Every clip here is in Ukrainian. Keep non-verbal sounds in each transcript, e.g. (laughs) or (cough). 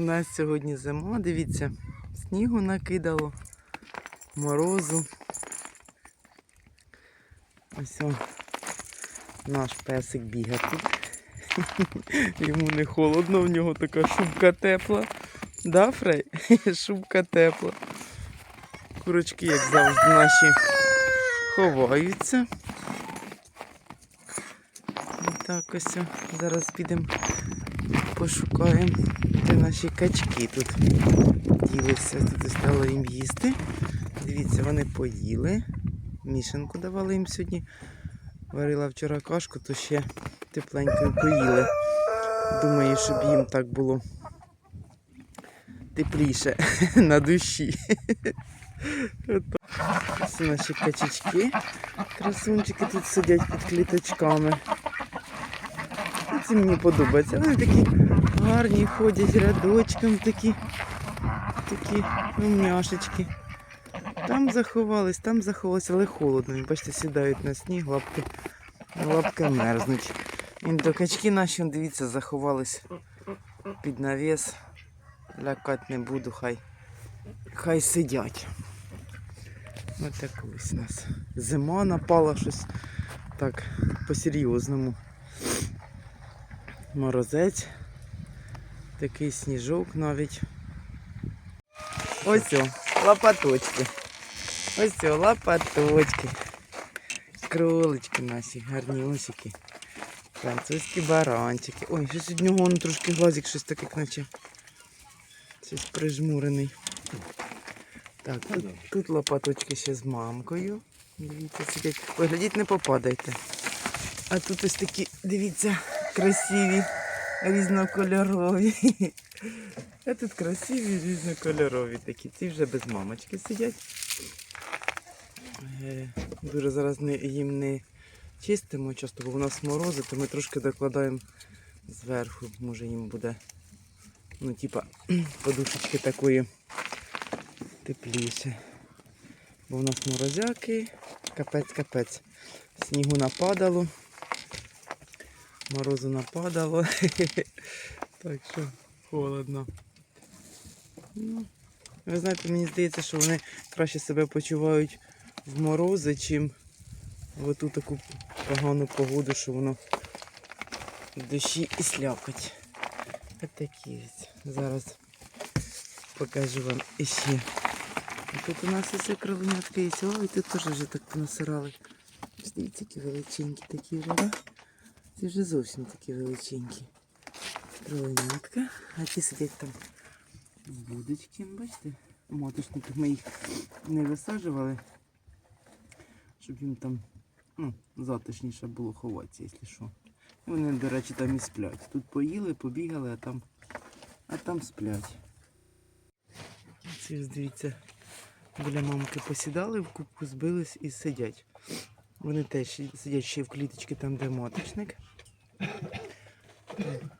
У нас сьогодні зима, дивіться, снігу накидало, морозу. Ось наш песик бігає тут. (laughs) Йому не холодно, в нього така шубка тепла. Да, Фрей? (laughs) Шубка тепла. Курочки, як завжди, наші ховаються. Так ось. Зараз підемо пошукаємо, де наші качки тут ділися. Тут дали їм їсти. Дивіться, вони поїли. Мішанку давали їм сьогодні. Варила вчора кашку, то ще тепленькою поїли. Думаю, щоб їм так було тепліше (laughs) на душі. Ось наші качечки. Красунчики тут сидять під кліточками. Це мені подобається. Вони такі гарні ходять рядочком, такі, такі умняшечки. Там заховались, там заховалися, але холодно. Бачите, сідають на сніг, лапки, лапки мерзнуть. І до качки наші, дивіться, заховались під навіс. Лякати не буду, хай, хай сидять. Ось так ось у нас. Зима напала щось так по-серйозному. Морозець. Такий сніжок навіть. Ось о, лопаточки. Ось о, лопаточки. Кролички наші, гарні усики. Французькі баранчики. Ой, щось від нього трошки глазик, щось таке, наче. Щось прижмурений. Так, тут, тут лопаточки ще з мамкою. Дивіться, сидять. Ой, глядіть, не попадайте. А тут ось такі, дивіться, красиві, різнокольорові. (laughs) А тут красиві, різнокольорові такі. Ці вже без мамочки сидять. Е, Дуже зараз їм не чистимо часто, бо у нас морози, то ми трошки докладаємо зверху. Може їм буде, ну, типа, (clears throat) подушечки такої тепліше. Бо у нас морозяки, капець-капець. Снігу нападало. Морозу нападало. (laughs) так що холодно. Ну, ви знаєте, мені здається, що вони краще себе почувають в морози, чим в оту таку погану погоду, що воно в душі і слякоть. Ось такі ось. Зараз покажу вам іще. Тут у нас ось кровенятка є. Ой, тут теж вже так понасирали. Дивіться, які величенькі такі вже, Це вже зовсім такі величенькі. Кровенятка. А ті сидять там в будочці, бачите? Моточники ми їх не висаджували, щоб їм там ну, затишніше було ховатися, якщо що. Вони, до речі, там і сплять. Тут поїли, побігали, а там, а там сплять. Ці дивіться, біля мамки посідали, в кубку збились і сидять. Вони теж сидять ще в кліточці там, де моточник.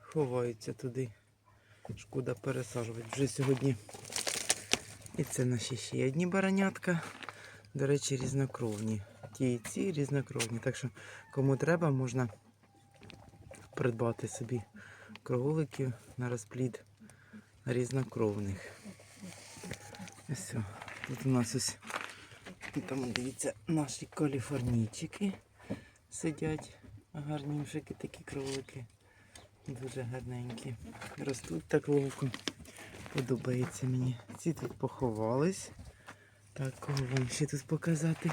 Ховаються туди. Шкода пересаджувати. Вже сьогодні. І це наші ще одні баранятка. До речі, різнокровні. Ті і ці різнокровні. Так що кому треба, можна придбати собі кроликів на розплід різнокровних. Ось. Тут у нас ось там, дивіться, наші каліфорнійчики сидять. Гарнішики такі кролики. Дуже гарненькі. Ростуть так ловко. Подобається мені. Ці тут поховались. Так, кого вам ще тут показати?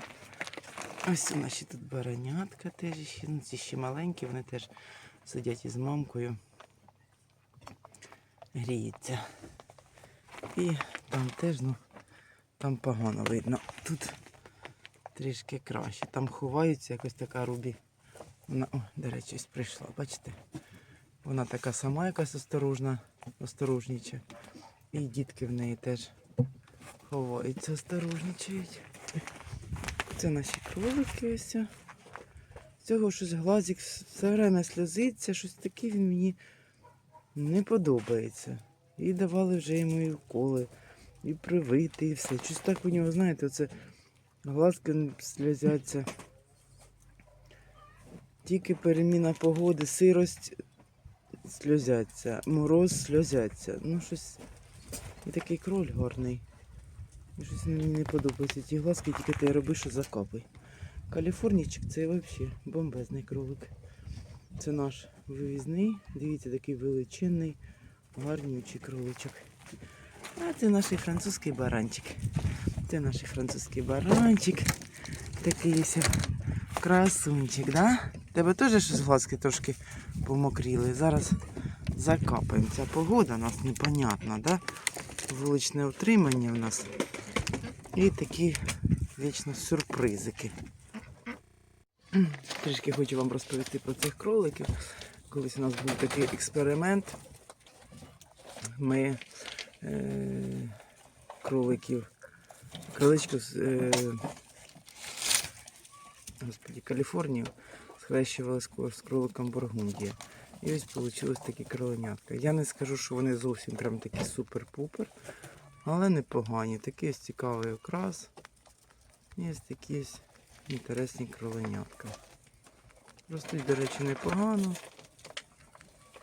Ось у нас ще тут баранятка теж ще. Ну, ці ще маленькі, вони теж сидять із мамкою. Гріються. І там теж, ну, там погано видно. Тут трішки краще. Там ховаються якось така рубі. Вона, о, до речі, ось прийшла, бачите? Вона така сама якась осторожна, осторожніча. І дітки в неї теж ховаються, осторожничають. Це наші кролики ось. Цього щось глазик все время сльозиться, щось таке він мені не подобається. І давали вже йому і уколи, і привити, і все. Щось так у нього, знаєте, оце глазки сльозяться. Тільки переміна погоди, сирость сльозяться, мороз сльозяться. Ну щось і такий кроль гарний. Щось мені не подобається. Ті глазки тільки ти роби, що закапай. Каліфорнійчик це взагалі бомбезний кролик. Це наш вивізний. Дивіться, такий величинний, гарнючий кроличок. А це наш французький баранчик. Це наш французький баранчик. Такий ось красунчик, да? Тебе теж щось глазки трошки помокріли. Зараз закапаємо. Ця погода у нас непонятна, да? Вуличне утримання у нас. І такі вічно сюрпризики. (clears throat) Трішки хочу вам розповісти про цих кроликів. Колись у нас був такий експеримент. Ми е, кроликів, кроличку з е, господи, Каліфорнію схрещували з кроликом Бургундія. І ось вийшло такі кроленятка. Я не скажу, що вони зовсім прям такі супер-пупер, але непогані. Такий ось цікавий окрас. І ось такі ось інтересні кроленятка. Ростуть, до речі, непогано,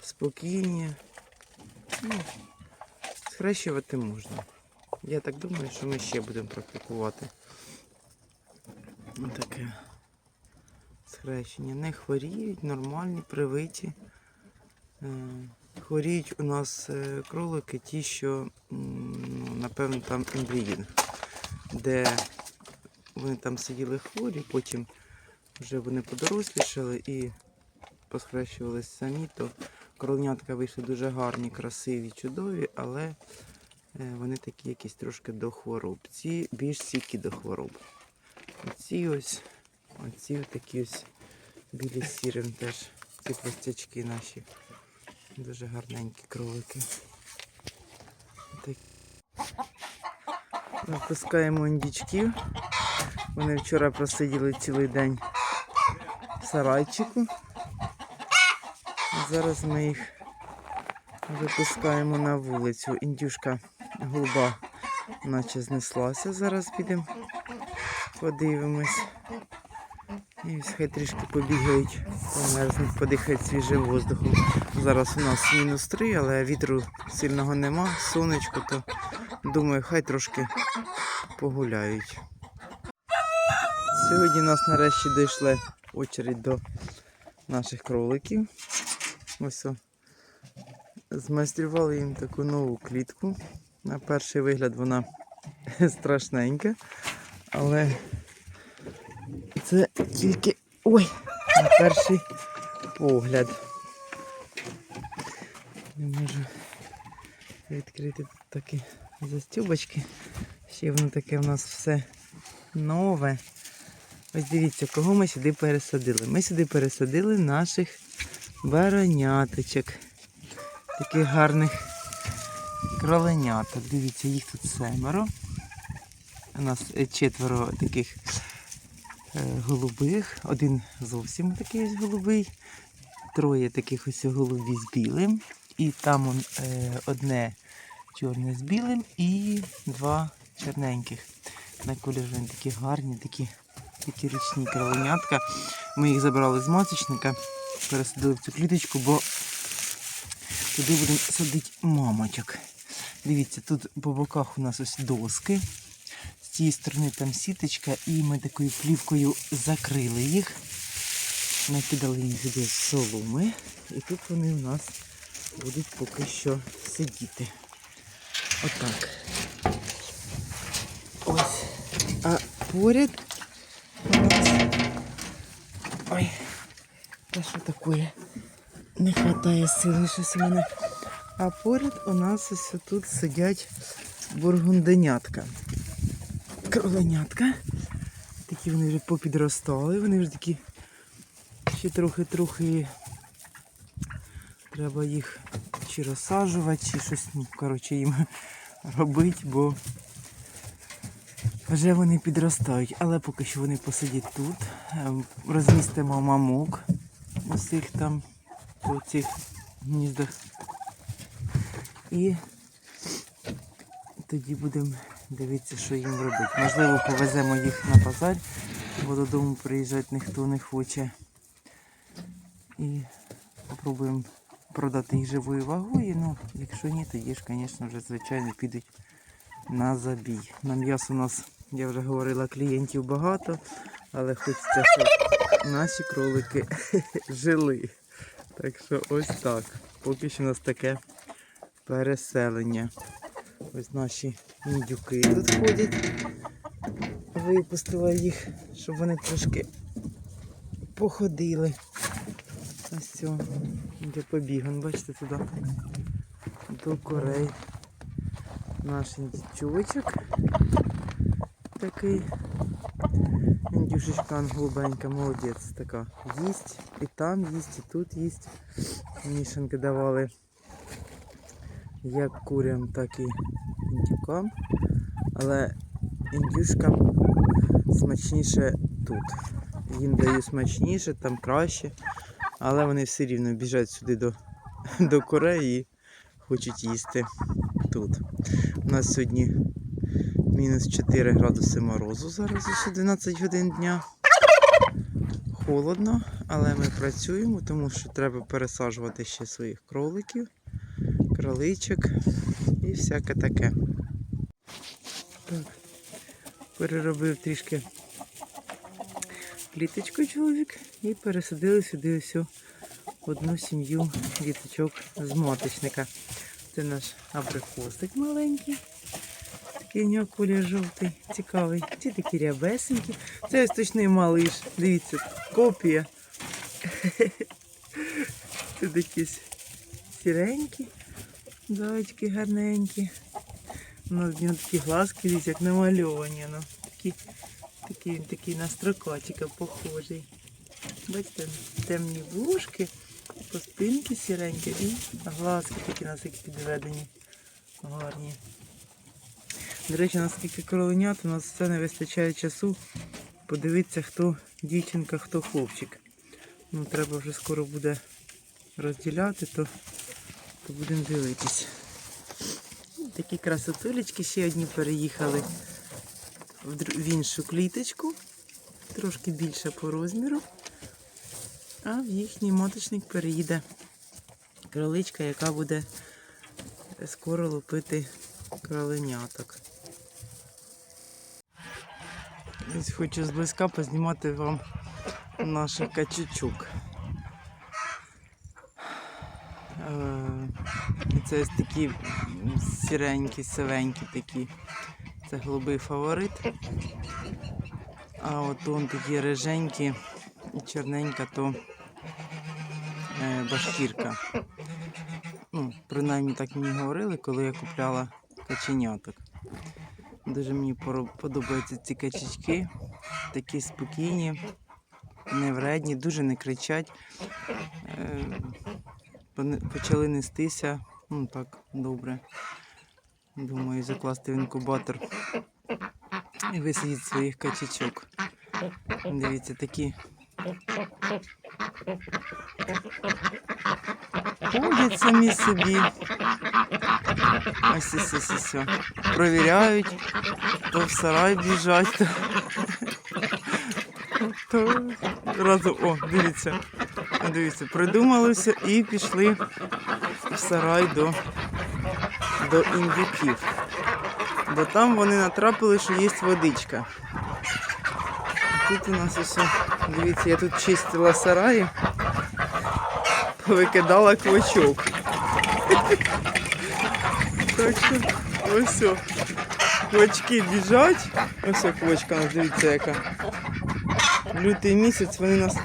спокійні. Ну, схрещувати можна. Я так думаю, що ми ще будемо практикувати. Таке схрещення. Не хворіють, нормальні, привиті. Е, Хворіють у нас е, кролики ті, що, ну, напевно, там імбріїн, де вони там сиділи хворі, потім вже вони подорослішали і посхрещувались самі, то кроленятка вийшли дуже гарні, красиві, чудові, але е, вони такі якісь трошки до хвороб. Ці більш стійкі до хвороб. Оці ось, оці такі ось білі сірим теж. Ці простячки наші. Дуже гарненькі кролики. Випускаємо індічків. Вони вчора просиділи цілий день в сарайчику. Зараз ми їх випускаємо на вулицю. Індюшка голуба наче знеслася. Зараз підемо подивимось. І ось хай трішки побігають, померзнуть, подихають свіжим воздухом. Зараз у нас мінус 3, але вітру сильного нема, сонечко, то думаю, хай трошки погуляють. Сьогодні нас нарешті дійшла очередь до наших кроликів. Ось о. Змайстрували їм таку нову клітку. На перший вигляд вона (laughs) страшненька, але це тільки ой, на перший погляд. Не можу відкрити тут такі застюбочки. Ще воно таке в нас все нове. Ось дивіться, кого ми сюди пересадили. Ми сюди пересадили наших бароняточок. Таких гарних кроленяток. Дивіться, їх тут семеро. У нас е, четверо таких е, голубих. Один зовсім такий ось голубий. Троє таких ось голубі з білим. І там е, одне чорне з білим і два чорненьких. На колір такі гарні, такі, такі ручні кроленятка. Ми їх забрали з маточника, пересадили в цю кліточку, бо туди будемо садити мамочок. Дивіться, тут по боках у нас ось доски. З цієї сторони там сіточка, і ми такою плівкою закрили їх. Накидали їм сюди соломи. І тут вони у нас будуть поки що сидіти. Отак. Ось. А поряд у нас. Ой, та що таке? Не вистачає сили щось у мене. А поряд у нас ось тут сидять бургунденятка. Кроленятка. Такі вони вже попідростали, вони вже такі ще трохи-трохи треба їх чи розсаджувати, чи щось, ну, коротше, їм (laughs) робити, бо вже вони підростають. Але поки що вони посидять тут. Ем, Розмістимо мамок усіх там по цих гніздах. І тоді будемо дивитися, що їм робити. Можливо, повеземо їх на базар, бо додому приїжджати ніхто не хоче. І спробуємо продати їх живою вагою. Ну, якщо ні, тоді ж, звісно, вже звичайно підуть на забій. На м'ясо у нас, я вже говорила, клієнтів багато, але хочеться, щоб наші кролики (laughs) жили. Так що ось так. Поки що у нас таке переселення. Ось наші індюки тут ходять. Випустила їх, щоб вони трошки походили. Ось цього. Де побіган, бачите, туди. До корей. Наш індючок. Такий. Індюшечка голубенька, молодець така. Їсть і там їсть, і тут їсть. Мішанки давали як курям, так і індюкам. Але індюшкам смачніше тут. Їм даю смачніше, там краще. Але вони все рівно біжать сюди до, (laughs) до Кореї і хочуть їсти тут. У нас сьогодні мінус 4 градуси морозу, зараз ще 12 годин дня. Холодно, але ми працюємо, тому що треба пересаджувати ще своїх кроликів, кроличок і всяке таке. Так. Переробив трішки кліточку чоловік і пересадили сюди ось одну сім'ю діточок з маточника. Це наш абрикосик маленький. Такий у нього колір жовтий, цікавий. Ці такі рябесенькі. Це ось точний малиш. Дивіться, копія. Це такі сіренькі, зайчики гарненькі. У нас в нього такі глазки дивіться, як намальовані. Ну. Такий, він такий на строкатика похожий. Бачите, темні вушки, по спинки сіренькі і глазки такі нас як підведені. Гарні. До речі, наскільки кроленят, у нас все не вистачає часу. Подивитися, хто дівчинка, хто хлопчик. Ну, треба вже скоро буде розділяти, то, то будемо дивитись. Такі красотулечки, ще одні переїхали в іншу кліточку, трошки більше по розміру. А в їхній моточник переїде кроличка, яка буде скоро лупити кроленяток. Ось хочу зблизька познімати вам наших качучок. Е, Це ось такі сіренькі, сивенькі такі. Це голубий фаворит. А от он такі риженькі і чорненька, то башкірка. Ну, принаймні так мені говорили, коли я купляла каченяток. Дуже мені подобаються ці качечки. Такі спокійні, не вредні, дуже не кричать. Е, Почали нестися. Ну так, добре. Думаю, закласти в інкубатор і висадити своїх качечок. Дивіться, такі. Ходять самі собі. Ось ось ось ось. Провіряють, то в сарай біжать, то, то. О, дивіться. Дивіться, придумалося і пішли в сарай до, до індюків. Бо там вони натрапили, що є водичка. Тут у нас усе, дивіться, я тут чистила сараї, повикидала квачок. Так що ось. Квачки біжать. Ось квачка, дивіться яка. Лютий місяць вони нас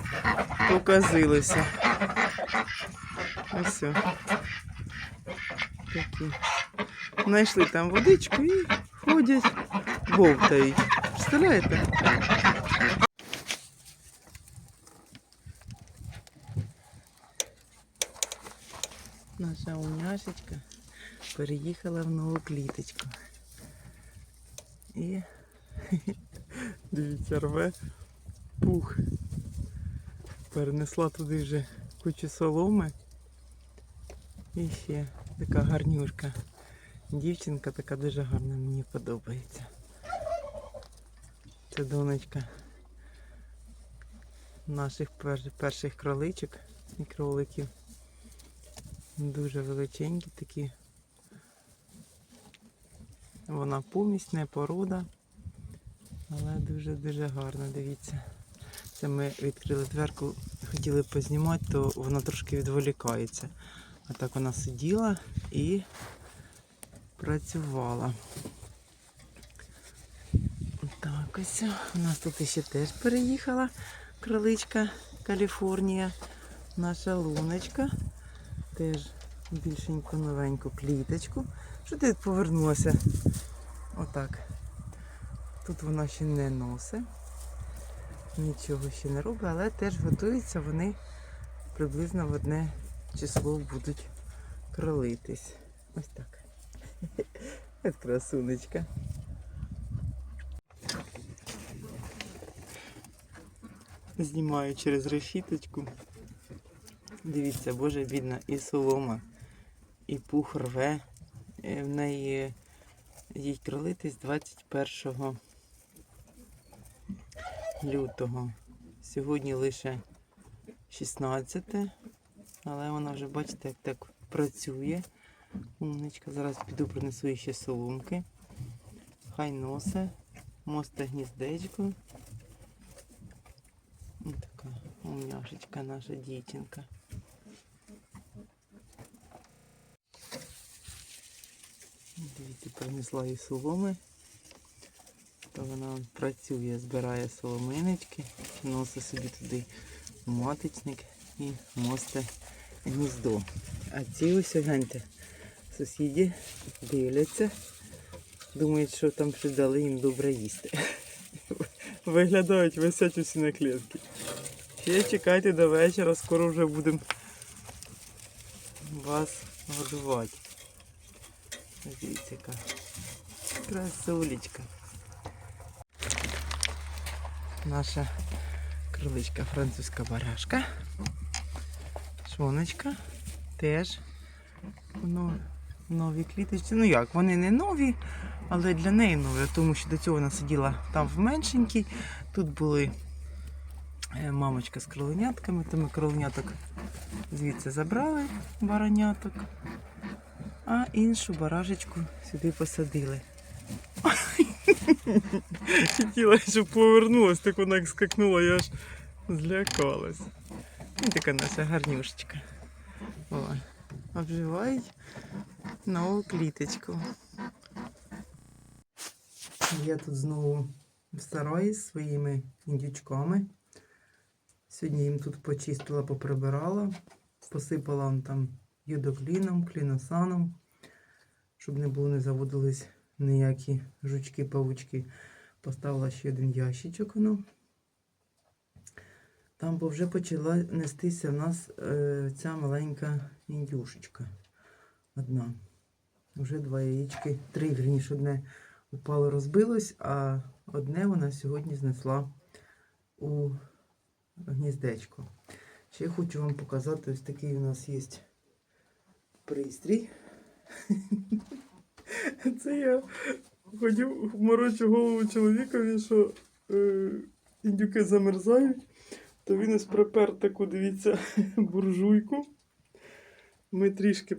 показилися. Ось. Такі. Знайшли там водичку і ходять, вовтають. Представляєте? Наша уняшечка переїхала в нову кліточку. І (laughs) дивіться, рве пух. Перенесла туди вже кучу соломи. І ще така гарнюшка. Дівчинка така дуже гарна, мені подобається. Це донечка наших перших кроличок і кроликів. Дуже величенькі такі. Вона помість, не порода. Але дуже-дуже гарна, дивіться. Це ми відкрили дверку, хотіли познімати, то вона трошки відволікається. А так вона сиділа і працювала. Так, ось у нас тут ще теж переїхала кроличка Каліфорнія. Наша луночка. Теж більшеньку новеньку кліточку. Що ти повернулася? Отак. Тут вона ще не носить. Нічого ще не робить, але теж готуються вони приблизно в одне число будуть кролитись. Ось так. (laughs) Ось красунечка. Знімаю через решіточку. Дивіться, боже, бідна, і солома, і пух рве. Е, В неї їй кролитись 21 лютого. Сьогодні лише 16, але вона вже, бачите, як так працює. Умничка. Зараз піду принесу ще соломки. Хай носе, мосте гніздечко. Ось така умняшечка наша дівчинка. Дивіться, принесла їй соломи. То вона працює, збирає соломиночки, носить собі туди маточник і мосте гніздо. А ці ось гляньте, сусіді дивляться, думають, що там щось дали їм добре їсти. (laughs) Виглядають, висять усі на клітки. Ще чекайте до вечора, скоро вже будемо вас годувати. Дивіться, яка красулечка. Наша криличка французька барашка. Швоночка теж. Воно нові кліточці. Ну як, вони не нові, але для неї нові, тому що до цього вона сиділа там в меншенькій. Тут були е, мамочка з кроленятками, ми кроленяток звідси забрали бараняток, а іншу барашечку сюди посадили. Хотіла, щоб повернулась, так вона як скакнула, я аж злякалась. І така наша гарнюшечка. О, обживають нову кліточку. Я тут знову в сараї з своїми індючками. Сьогодні їм тут почистила, поприбирала, посипала там юдокліном, кліносаном, щоб не було, не заводились ніякі жучки, павучки. Поставила ще один ящичок. Ну. Там бо вже почала нестися в нас е, ця маленька індюшечка. Одна. Вже два яєчки, три, вірніше, одне упало, розбилось, а одне вона сьогодні знесла у гніздечко. Ще хочу вам показати, ось такий у нас є пристрій. (laughs) Це я ходив, морочу голову чоловікові, що е, індюки замерзають, то він ось припер таку, дивіться, (laughs) буржуйку. Ми трішки,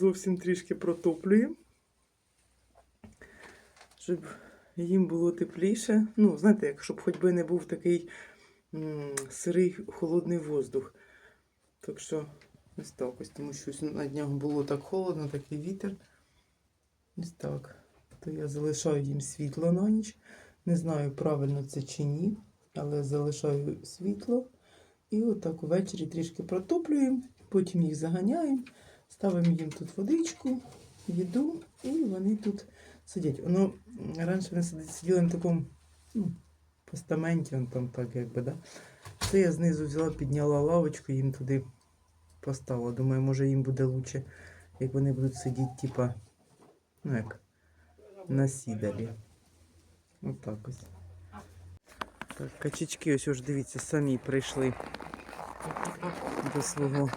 зовсім трішки протоплюємо, щоб їм було тепліше. Ну, знаєте, як щоб хоч би не був такий м, сирий холодний воздух. Так що ось так ось, тому що на днях було так холодно, такий вітер. Ось так. То я залишаю їм світло на ніч. Не знаю, правильно це чи ні, але залишаю світло. І отак увечері трішки протоплюємо, потім їх заганяємо, ставимо їм тут водичку, їду, і вони тут сидять. Воно раніше вони сиділи на такому ну, постаменті, там так якби, да? Це я знизу взяла, підняла лавочку, їм туди поставила. Думаю, може їм буде краще, як вони будуть сидіти, типа, ну як, на сідалі. Отак ось. Так, качечки ось уж дивіться, самі прийшли до свого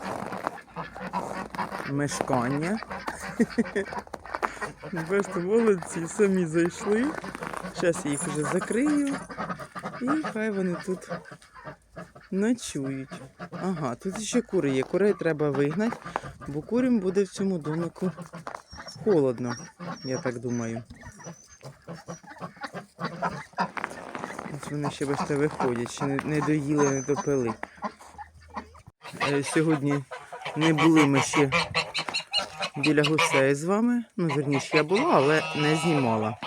мешкання. (laughs) Бачите, молодці, самі зайшли. Зараз я їх вже закрию. І хай вони тут ночують. Ага, тут ще кури є. Курей треба вигнати, Бо курям буде в цьому домику холодно, я так думаю. Ось вони ще бачите виходять, ще не, доїли, не допили. Е, Сьогодні не були ми ще біля гусей з вами. Ну, верніше, я була, але не знімала.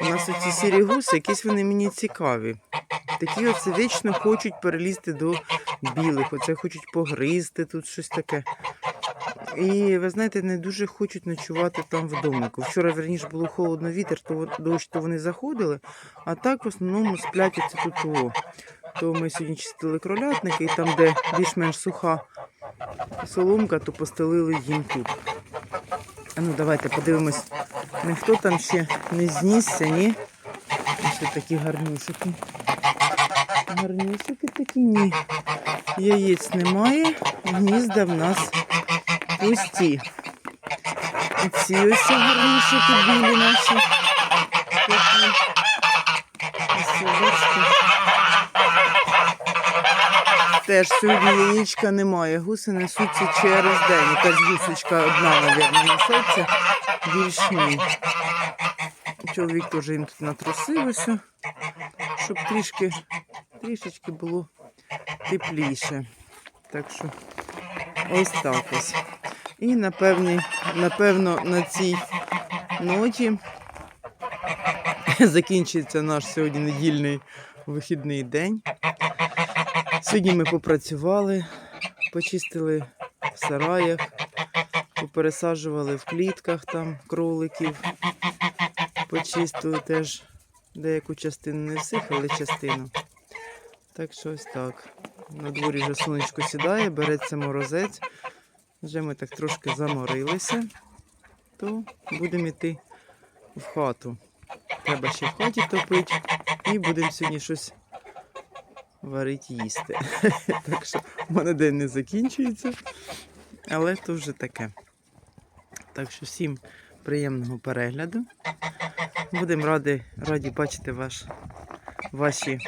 У нас оці сірі гуси, якісь вони мені цікаві. Такі оце вічно хочуть перелізти до білих, оце хочуть погризти, тут щось таке. І ви знаєте, не дуже хочуть ночувати там в домику. Вчора, верніше, було холодно вітер, то дощ, то вони заходили, а так в основному сплять оце тут того. То ми сьогодні чистили кролятники, і там, де більш-менш суха соломка, то постелили їм тут. Ну давайте подивимось, ніхто там ще не знісся, ні? Ось такі гарнюшики. Гарнюшики такі, ні. Яєць немає, гнізда в нас пусті. Ці ось гарнюшики білі наші. Такі. Теж сьогодні яєчка немає. Гуси несуться через день. Якась гусочка одна, мабуть, несеться. Більш ні. Чоловік теж їм тут натрусив ось, щоб трішки, трішечки було тепліше. Так що ось так ось. І напевне, напевно на цій ноті закінчується наш сьогодні недільний вихідний день. Сьогодні ми попрацювали, почистили в сараях, попересаджували в клітках там кроликів, почистили теж деяку частину, не всіх, але частину. Так що ось так. На дворі вже сонечко сідає, береться морозець. Вже ми так трошки заморилися, то будемо йти в хату. Треба ще в хаті топити і будемо сьогодні щось варити їсти. (laughs) так що в мене день не закінчується, але то вже таке. Так що всім приємного перегляду. Будемо раді, раді бачити ваш, ваші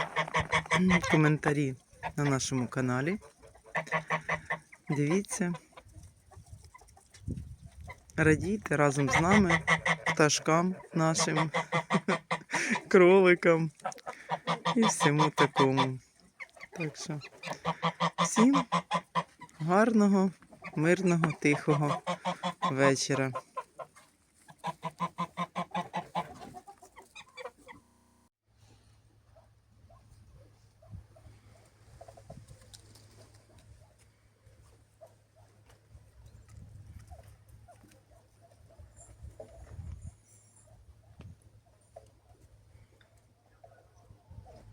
коментарі на нашому каналі. Дивіться. Радійте разом з нами, пташкам нашим, (laughs) кроликам і всьому такому. Так що всім гарного, мирного, тихого вечора.